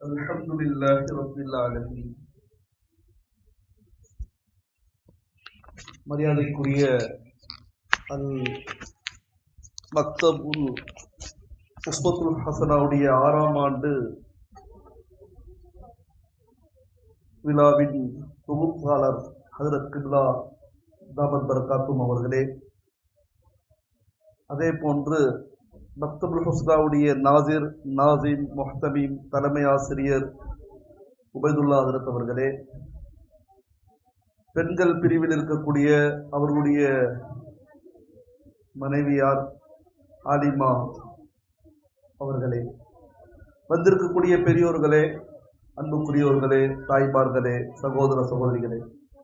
الحمد لله رب العالمين மரியாதைக்குரிய அல் மக்தபுல் உஸ்பத்துல் ஹசனாவுடைய ஆறாம் ஆண்டு விழாவின் தொகுப்பாளர் ஹதரத் கிப்லா தாமத் பரகாத்தும் அவர்களே அதே போன்று மக்தபுல் ஹுஸ்தாவுடைய நாசிர் நாசிம் முஹ்தமீம் தலைமை ஆசிரியர் உபைதுல்லா ஹரத் அவர்களே பெண்கள் பிரிவில் இருக்கக்கூடிய அவர்களுடைய மனைவியார் ஆலிமா அவர்களே வந்திருக்கக்கூடிய பெரியோர்களே அன்புக்குரியவர்களே தாய்மார்களே சகோதர சகோதரிகளே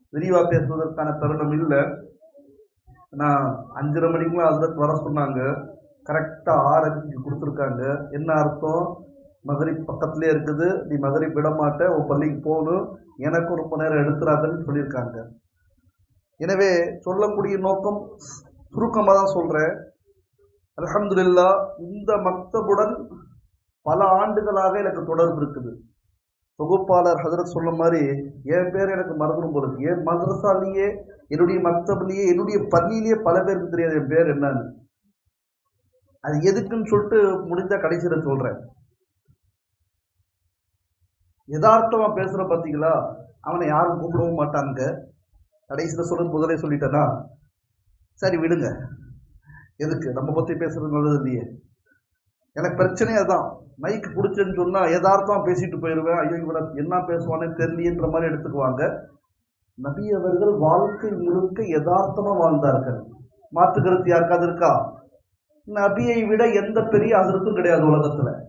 விரிவாக பேசுவதற்கான தருணம் இல்லை. நான் அஞ்சரை மணிக்குலாம் அதில் வர சொன்னாங்க. கரெக்டாக ஆறு கொடுத்துருக்காங்க. என்ன அர்த்தம்? மகரிப் பக்கத்துலேயே இருக்குது. நீ மகரிப் விட மாட்ட உன் பள்ளிக்கு போகணும் எனக்கும் ரொம்ப நேரம் எடுத்துடாதன்னு சொல்லியிருக்காங்க. எனவே சொல்லக்கூடிய நோக்கம் சுருக்கமாக தான் சொல்கிறேன் அலமதுல்லா இந்த மக்தபுடன் பல ஆண்டுகளாக எனக்கு தொடர்பு இருக்குது. தொகுப்பாளர் ஹதரத் சொல்ல மாதிரி என் பேர் எனக்கு மறந்துடும் போல என் மதரசாலேயே என்னுடைய மக்தப்லேயே என்னுடைய பள்ளியிலேயே பல பேருக்கு தெரியாது என் பேர் என்னன்னு. அது எதுக்குன்னு சொல்லிட்டு முடிஞ்ச கடைசியில் சொல்கிறேன் யதார்த்தமாக பேசுகிற பார்த்தீங்களா அவனை யாரும் கூப்பிடவும் மாட்டாங்க கடைசியில் சொல்லும் முதலே சொல்லிட்டேனா சரி விடுங்க. எதுக்கு? நம்ம பற்றி பேசுகிறது நல்லது இல்லையே. எனக்கு பிரச்சனையே அதுதான் மைக்கு பிடிச்சேன்னு சொன்னால் யதார்த்தமா பேசிட்டு போயிடுவேன் ஐயோ இவனை என்ன பேசுவானே தெரியலன்ற மாதிரி எடுத்துக்குவாங்க. நபி அவர்கள் வாழ்க்கை முழுக்க யதார்த்தமாக வாழ்ந்தார்கள். மாற்று கருத்து யாருக்காவது இருக்கா? நபியை விட எந்த பெரிய அதிர்த்தும் கிடையாது உலகத்தில்.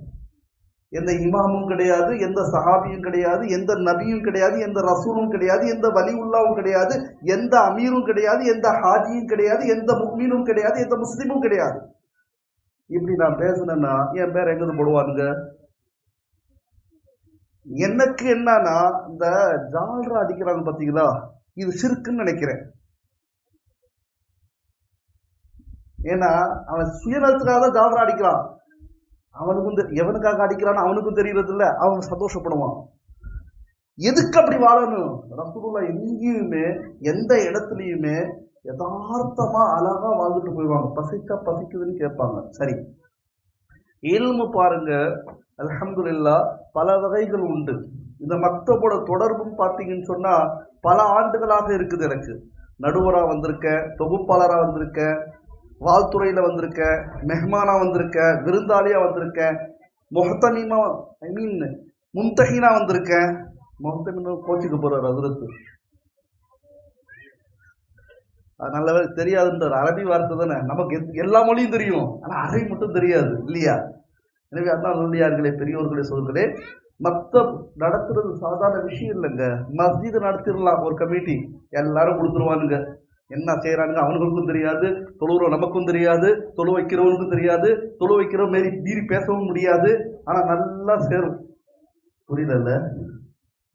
எந்த இமாமும் கிடையாது எந்த சஹாபியும் கிடையாது எந்த நபியும் கிடையாது எந்த ரசூலும் கிடையாது எந்த வலி கிடையாது எந்த அமீரும் கிடையாது எந்த ஹாஜியும் கிடையாது எந்த முக்மீனும் கிடையாது எந்த முஸ்லீமும் கிடையாது. இப்படி நான் பேசுனேன்னா என் பேர் எங்கிருந்து போடுவானுங்க? எனக்கு என்னன்னா இந்த ஜால்ரா அடிக்கிறாங்க பார்த்தீங்களா இது சிறுக்குன்னு நினைக்கிறேன். ஏன்னா அவன் சுயநலத்துக்காக தான் ஜாலரா அடிக்கிறான். அவனுக்கும் எவனுக்காக அடிக்கிறான்னு அவனுக்கும் தெரியறது இல்லை அவன் சந்தோஷப்படுவான். எதுக்கு அப்படி வாழணும்? ரசூலுல்லா எங்கேயுமே எந்த இடத்துலையுமே யதார்த்தமா அழகா வாழ்ந்துட்டு போயிடுவாங்க. பசிச்சா பசிக்குதுன்னு கேட்பாங்க. சரி. இல்மு பாருங்க. அலமதுல்லா பல வகைகள் உண்டு. இந்த மக்தபோட தொடர்பும் பார்த்தீங்கன்னு சொன்னா பல ஆண்டுகளாக இருக்குது எனக்கு. நடுவராக வந்திருக்கேன் தொகுப்பாளராக வந்திருக்கேன் வாழ்த்துறையில் வந்திருக்கேன் மெஹ்மானா வந்திருக்கேன் விருந்தாளியா வந்திருக்கேன் முஹத்தமீமா ஐ மீன் முன்தஹீனா வந்திருக்கேன் முஹத்தமீனா கோச்சுக்கு போகிறார் அதிரத்து அது நல்லவே தெரியாதுன்றார். அரபி வார்த்தை தானே. நமக்கு எத்- எல்லா மொழியும் தெரியும். ஆனா அரை மட்டும் தெரியாது இல்லையா? எனவே அதான் நல்லியார்களே பெரியோர்களே சொல்களே மக்தப் நடத்துறது சாதாரண விஷயம் இல்லைங்க. மஸ்ஜித் நடத்திடலாம் ஒரு கமிட்டி எல்லாரும் கொடுத்துருவானுங்க. என்ன செய்கிறாங்க அவனுங்களுக்கும் தெரியாது. தொழுவுறோம் நமக்கும் தெரியாது. தொழு வைக்கிறவனுக்கும் தெரியாது. தொழு வைக்கிற மாரி மீறி பேசவும் முடியாது. ஆனால் நல்லா சேரும். புரியல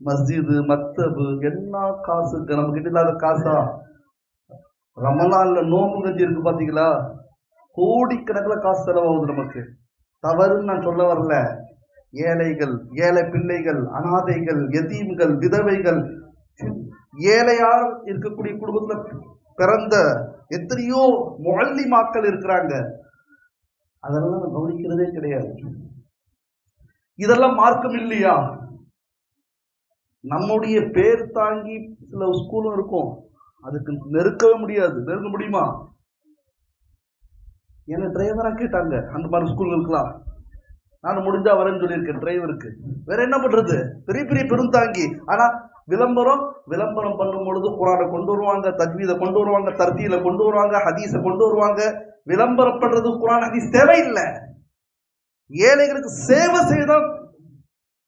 மஸ்ஜிது மக்தபு என்ன காசு நம்ம கிட்ட இல்லாத காசா? ரமலான்ல நோம்பு கஞ்சி இருக்கு பாத்தீங்களா? கோடிக்கணக்கில் காசு செலவாகுது நமக்கு. தவறுன்னு நான் சொல்ல வரல. ஏழைகள் ஏழை பிள்ளைகள் அனாதைகள் எதீம்கள் விதவைகள் ஏழையார் இருக்கக்கூடிய குடும்பத்தில் பிறந்த எத்தனையோ முழல்லிமாக்கள் இருக்கிறாங்க. அதெல்லாம் கவனிக்கிறதே கிடையாது. இதெல்லாம் மார்க்கம் இல்லையா? நம்முடைய பேர் தாங்கி சில ஸ்கூலும் இருக்கும். அதுக்கு நெருக்கவே முடியாது. நெருங்க முடியுமா? என்ன டிரைவரா கேட்டாங்க. அந்த மாதிரி ஸ்கூல்களுக்குலாம் நான் முடிஞ்சா வரேன்னு சொல்லியிருக்கேன் டிரைவருக்கு வேற என்ன பண்றது? பெரிய பெரிய பெருந்தாங்கி ஆனா விளம்பரம் விளம்பரம் பண்ணும் பொழுது குரானை கொண்டு வருவாங்க தஜ்வீதை கொண்டு வருவாங்க தர்த்தியில கொண்டு வருவாங்க ஹதீஸை கொண்டு வருவாங்க. விளம்பரம் பண்றது குரான் ஹதீஸ் தேவையில்லை. ஏழைகளுக்கு சேவை செய்தான்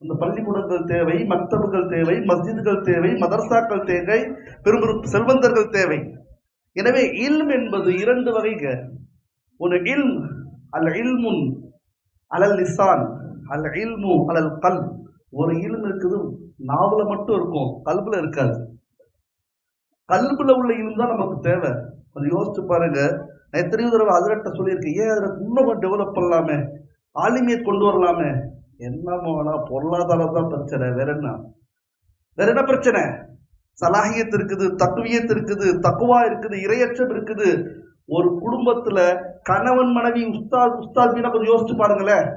இந்த பள்ளிக்கூடங்கள் தேவை மக்தபுகள் தேவை மஸ்ஜிதுகள் தேவை மதர்சாக்கள் தேவை பெரும் பெரும் செல்வந்தர்கள் தேவை. எனவே இல்ம் என்பது இரண்டு வகைங்க. ஒரு இல்ம் அல் இல்முன் அலல் லிசான் அல் இல்மு அலல் கல் ஒரு இல்ம் இருக்குது நாவல மட்டும் இருக்கும் கல்புல இருக்காது. கல்புல உள்ள இல்ம் தான் நமக்கு தேவை. கொஞ்சம் யோசிச்சு பாருங்க. நான் எத்தனையோ தடவை அதிரட்ட சொல்லியிருக்கேன் ஏன் அதில் இன்னும் டெவலப் பண்ணலாமே? ஆளுமையை கொண்டு வரலாமே? என்னமோனா பொருளாதாரம் தான் பிரச்சனை. வேற என்ன? வேற என்ன பிரச்சனை? சலாகியத்து இருக்குது தக்குவியத் இருக்குது தக்குவா இருக்குது இரையற்றம் இருக்குது. ஒரு குடும்பத்துல கணவன் மனைவி உஸ்தாத் உஸ்தாத் கொஞ்சம் யோசிச்சு பாருங்களேன்.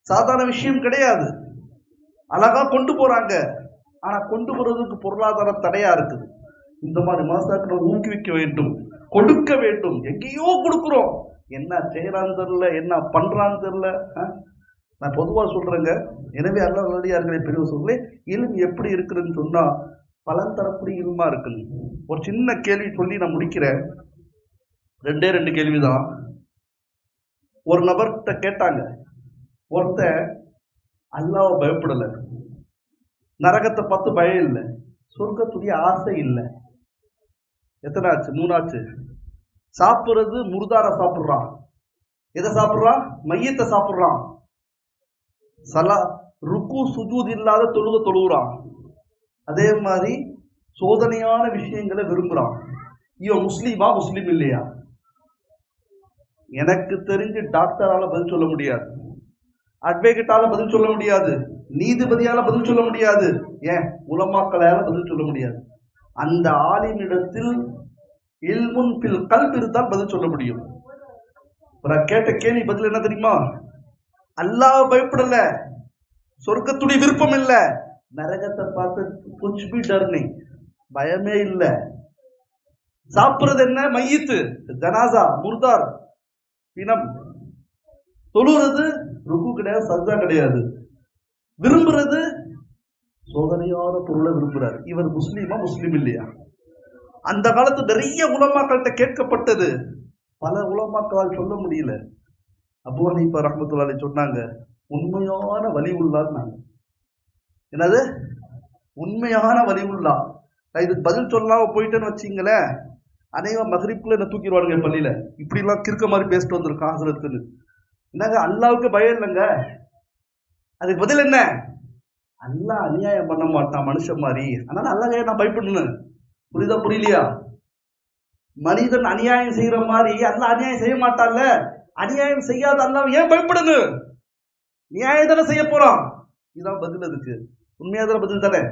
சாதாரண விஷயம் கிடையாது. அழகா கொண்டு போறாங்க. ஆனா கொண்டு போறதுக்கு பொருளாதார தடையா இருக்குது. இந்த மாதிரி மாசாக்களை ஊக்குவிக்க வேண்டும் கொடுக்க வேண்டும். எங்கேயோ கொடுக்குறோம். என்ன செய்யறான்னு தெரில என்ன பண்றான்னு தெரில ஆ? நான் பொதுவாக சொல்றேங்க. எனவே அல்ல நல்லடியார்களே பெரிய சொல்லி இல்ம் எப்படி இருக்குதுன்னு சொன்னா பலன் தரக்கூடிய இல்மா இருக்குன்னு ஒரு சின்ன கேள்வி சொல்லி நான் முடிக்கிறேன். ரெண்டே ரெண்டு கேள்விதான். ஒரு நபர்கிட்ட கேட்டாங்க. ஒருத்தன் அல்லாவை பயப்படலை. நரகத்தை பார்த்து பயம் இல்லை. சொர்க்கத்துடைய ஆசை இல்லை. எத்தனை ஆச்சு மூணாச்சு? சாப்பிட்றது முருதார சாப்பிட்றான். எதை சாப்பிட்றான்? மையத்தை சாப்பிட்றான். சலா ருக்கு சுஜூத் இல்லாத தொழுக தொழுகிறான். அதே மாதிரி சோதனையான விஷயங்களை விரும்புகிறான் இவன் முஸ்லீமா முஸ்லீம் இல்லையா? எனக்கு தெரிஞ்சு டாக்டரால பதில் சொல்ல முடியாது. அட்வொகேட்டால பதில் சொல்ல முடியாது. நீதிபதியால பதில் சொல்ல முடியாது. ஏன்? உலமாக்களால பதில் சொல்ல முடியாது. அந்த ஆளினிடத்தில் இல்முன் பில் கல்வி இருந்தால் பதில் சொல்ல முடியும். நான் கேட்ட கேள்வி பதில் என்ன தெரியுமா? அல்லாஹ் பயப்படல. சொர்க்கத்துடைய விருப்பம் இல்ல. நரகத்தை பார்த்து குச் பி டர்னி பயமே இல்ல. சாப்பிடுறது என்ன? மையத்து. ஜனாசா முர்தார் பிணம். தொழுறது ருக்கு கிடையாது சஜா கிடையாது. விரும்புறது சோதனையான பொருளை விரும்புறாரு. இவர் முஸ்லீமா முஸ்லீம் இல்லையா? அந்த காலத்து நிறைய உலமாக்கள்கிட்ட கேட்கப்பட்டது. பல உலமாக்களால் சொல்ல முடியல. அபு ஹனீஃபா ரஹமத்துல்லாலே சொன்னாங்க உண்மையான வலி உள்ளான்னாங்க என்னது? உண்மையான வலி உள்ளா. நான் இதுக்கு பதில் சொல்லாம போயிட்டேன்னு வச்சிங்களேன். அநேக மகரிப்புல என்ன தூக்கிடுவானுங்க என் பள்ளியில? இப்படிலாம் கிறுக்க மாதிரி பேசிட்டு வந்திருக்கான் ஹசரத்துன்னு. என்னங்க அல்லாவுக்கு பயம் இல்லைங்க. அதுக்கு பதில் என்ன? அல்லாஹ் அநியாயம் பண்ண மாட்டான் மனுஷன் மாதிரி. அதனால அல்லாஹ் நான் பயப்படணும். புரியுதா புரியலையா? மனிதன் அநியாயம் செய்யற மாதிரி அல்ல அநியாயம் செய்ய மாட்டான்ல. அநியாயம் செய்யாத அல்லாஹ் ஏன் பயப்படணும்? நியாயம் தானே செய்ய போறான். இதுதான் பதில் அதுக்கு. உண்மையா தானே பதில் தானே?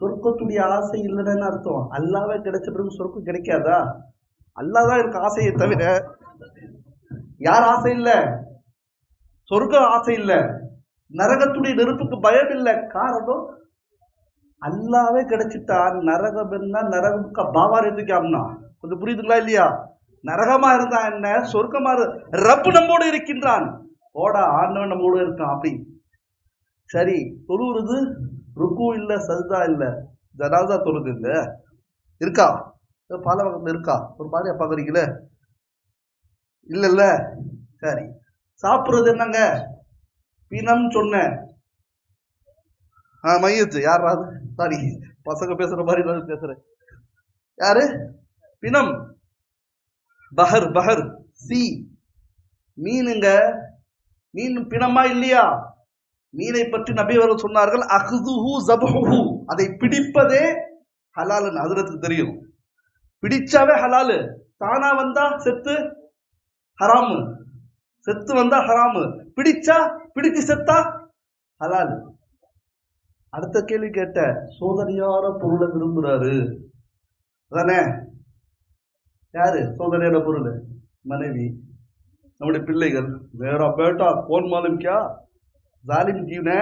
சொர்க்கத்துடைய ஆசை இல்லைன்னு அர்த்தம். அல்லாவே கிடைச்ச பிறகு சொர்க்கம் கிடைக்காதா? அல்லாஹ் தான் இருக்கு ஆசையை தவிர யார் ஆசை இல்லை? சொர்க்க ஆசை இல்லை. நரகத்துடைய நெருப்புக்கு பயம் இல்லை. காரணம் அல்லாவே கிடைச்சிட்டா நரகம் என்ன நரகம்க்கு பாவார் எதுக்காம்னா கொஞ்சம் புரியுதுங்களா இல்லையா? நரகமா இருந்தா என்ன? சொர்க்கமா இரு- ரப்பு நம்மோடு இருக்கின்றான். ஓடா ஆண்டவன் நம்மோடு இருக்கான் அப்படி. சரி தொழுவுறது ருக்கு இல்லை சஜ்தா இல்லை. ஜனாதா தொழுது இல்ல. இருக்கா? இது பல இருக்கா? ஒரு மாதிரியா பாக்குறீங்களே? இல்லை இல்லை சரி. சாப்பிடுறது என்னங்க? பிணம் சொன்னேன் ஆ மையத்து. யாராவது சாரி பசங்க பேசுற மாதிரி நான் பேசுறேன். யாரு? பிணம். பஹர் பஹர். சி. மீனுங்க. மீன் பிணமா இல்லையா? மீனை பற்றி நபி அவர்கள் சொன்னார்கள் அஹ்துஹு ஜபஹு. அதை பிடிப்பதே ஹலாலுன்னு ஹஜரத்துக்கு தெரியும். பிடிச்சாவே ஹலாலு. தானா வந்தா செத்து? ஹராமு. செத்து வந்தா ஹராமு பிடிச்சா பிடிச்சு செத்தா ஹலாலு அடுத்த கேள்வி கேட்ட சோதனையான பொருளை விரும்புறாரு அதானே யாரு சோதனையான பொருள் மனைவி நம்முடைய பிள்ளைகள் मेरा बेटा कौन मालूम क्या जालिम जीव ने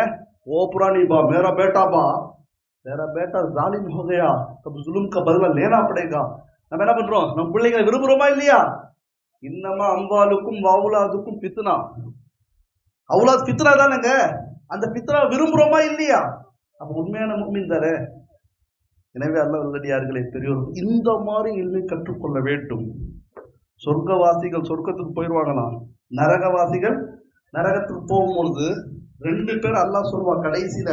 ओ पुरानी बा मेरा बेटा बा मेरा बेटा जालिम हो गया तब जुल्म का बदला लेना पड़ेगा நம்ம என்ன பண்றோம் நம்ம பிள்ளைங்களை விரும்புறோமா இல்லையா இன்னமா அம்பாலுக்கும் வாவுலாதுக்கும் பித்னா? அவுலாத் பித்னா தானேங்க? அந்த பித்னா விரும்புறோமா இல்லையா? அப்போ உண்மையான முக்மின் தானே? எனவே அல்ல நல்லடியார்களே பெரியோர்கள் இந்த மாதிரி இல்லை கற்றுக்கொள்ள வேண்டும். சொர்க்கவாசிகள் சொர்க்கத்துக்கு போயிடுவாங்களாம் நரகவாசிகள் நரகத்துக்கு போகும்பொழுது ரெண்டு பேர் அல்லாஹ் சொல்லுவா கடைசியில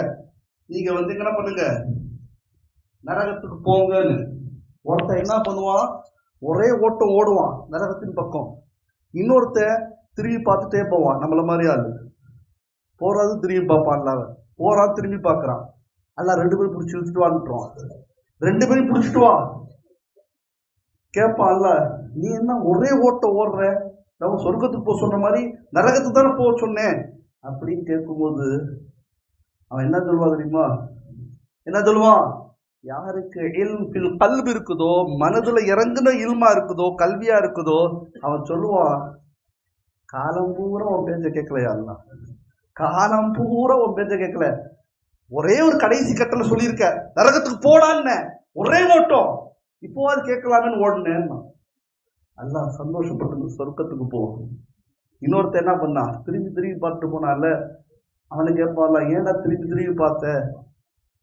நீங்க வந்து என்ன பண்ணுங்க? நரகத்துக்கு போங்கன்னு. ஒருத்தன் என்ன பண்ணுவான்? ஒரே ஓட்டம் ஓடுவான் நரகத்தின் பக்கம். இன்னொருத்தன் திரும்பி பார்த்துட்டே போவான் நம்மள மாதிரி ஆள். போறாது திரும்பி பார்ப்பான்ல அவன். போறான் திரும்பி பார்க்குறான். அல்ல ரெண்டு பேரும் பிடிச்சி இழுத்துட்டு வான்ட்டுருவான் ரெண்டு பேரும் பிடிச்சிட்டு வா. கேட்பான் அல்ல நீ என்ன ஒரே ஓட்டம் ஓடுற? நம்ம சொர்க்கத்துக்கு போக சொன்ன மாதிரி நரகத்துக்கு தானே போக சொன்னேன். அப்படின்னு கேட்கும்போது அவன் என்ன சொல்லுவான் தெரியுமா? என்ன சொல்லுவான்? யாருக்கு இல்ம் கல்வி இருக்குதோ மனதுல இறங்குன இல்மா இருக்குதோ கல்வியா இருக்குதோ அவன் சொல்லுவான் காலம் பூரா உன் பேச்ச கேட்கலையா காலம் பூரா உன் பேச்ச கேட்கல ஒரே ஒரு கடைசி கட்டளை சொல்லியிருக்க. நரகத்துக்கு போடான்னு. ஒரே ஓட்டம். இப்போ அது கேட்கலாமேன்னு ஓடுனேன் அல்லா சந்தோஷப்பட்டு சொர்க்கத்துக்கு போகும் இன்னொருத்தன் என்ன பண்ணா திரும்பி திரும்பி பார்த்துட்டு போனால அவனுக்கு கேட்பான்ல ஏன்டா திரும்பி திரும்பி பார்த்த?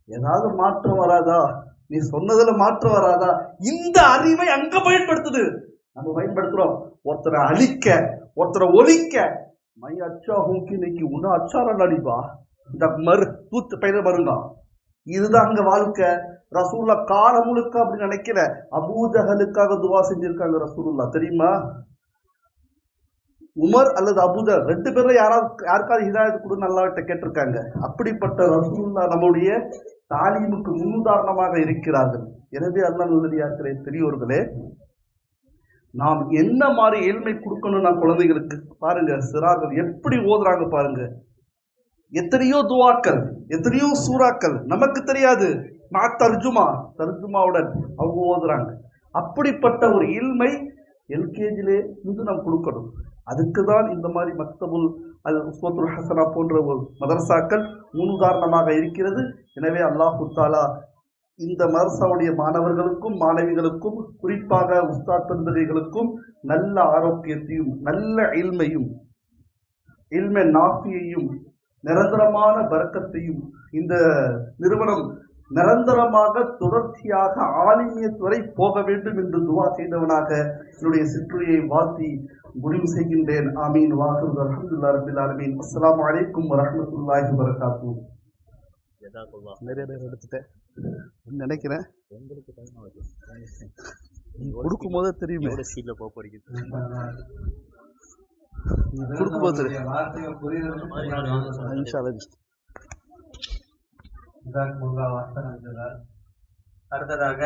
ஏதாவது மாற்றம் வராதா? நீ சொன்னதுல மாற்றம் வராதா? இந்த அறிவை அங்க பயன்படுத்துது. நம்ம பயன்படுத்துறோம். ஒருத்தரை அழிக்க ஒருத்தரை ஒழிக்க. மை அச்சா ஹூக்கி இன்னைக்கு உன்ன அச்சாரம் அடிப்பா இந்த மறு தூத்து பயிர மருங்க இதுதான் அங்க வாழ்க்கை. ரசூல்லா காலம் முழுக்க அப்படின்னு நினைக்கல. அபூஜகலுக்காக துவா செஞ்சிருக்காங்க ரசூலுல்லா தெரியுமா? உமர் அல்லது அபுதர் ரெண்டு பேரும் யாராவது யாருக்காவது ஹிதாயத்து கொடு நல்லாவிட்ட கேட்டிருக்காங்க. அப்படிப்பட்ட ரசூல்லா நம்முடைய தாலீமுக்கு முன்னுதாரணமாக இருக்கிறார்கள். எனவே அல்லாஹ் நல்லடியார்களே பெரியோர்களே நாம் என்ன மாதிரி ஏழ்மை கொடுக்கணும் நான் குழந்தைகளுக்கு பாருங்க சிறார்கள் எப்படி ஓதுறாங்க பாருங்க. எத்தனையோ துவாக்கள் எத்தனையோ சூறாக்கள் நமக்கு தெரியாது. மா தர்ஜுமா தர்ஜுமாவுடன் அவங்க ஓதுறாங்க. அப்படிப்பட்ட ஒரு இல்மை எல்கேஜிலே இருந்து நாம் கொடுக்கணும். அதுக்கு தான் இந்த மாதிரி மக்தபுல் அல் உஸ்வத்துல் ஹசனா போன்ற ஒரு மதரசாக்கள் முன்னுதாரணமாக இருக்கிறது. எனவே அல்லாஹு தாலா இந்த மதரசாவுடைய மாணவர்களுக்கும் மாணவிகளுக்கும் குறிப்பாக உஸ்தாத் தந்தகைகளுக்கும் நல்ல ஆரோக்கியத்தையும் நல்ல இல்மையும் இல்மை நாஃபியையும் நிரந்தரமான வர்க்கத்தையும் இந்த நிறுவனம் நிரந்தரமாக தொடர்ச்சியாக ஆலிமியத் வரை போக வேண்டும் என்று துவா செய்தவனாக என்னுடைய சிற்றுரையை வாழ்த்தி முடிவு செய்கின்றேன். ஆமீன். வாக்குறது அலமதுல்லா ரபில் ஆலமீன். அஸ்ஸலாமு அலைக்கும் வரஹ்மத்துல்லாஹி வரகாத்து நிறைய நேரம் எடுத்துட்டேன். நினைக்கிறேன்? உங்களுக்கு டைம் ஆகுது. நீ கொடுக்கும்போதே தெரியுமே. போக போறீங்க. கொடுக்கும்போது தெரியும். வார்த்தைகள் புரியுது இன்ஷா அடுத்ததாக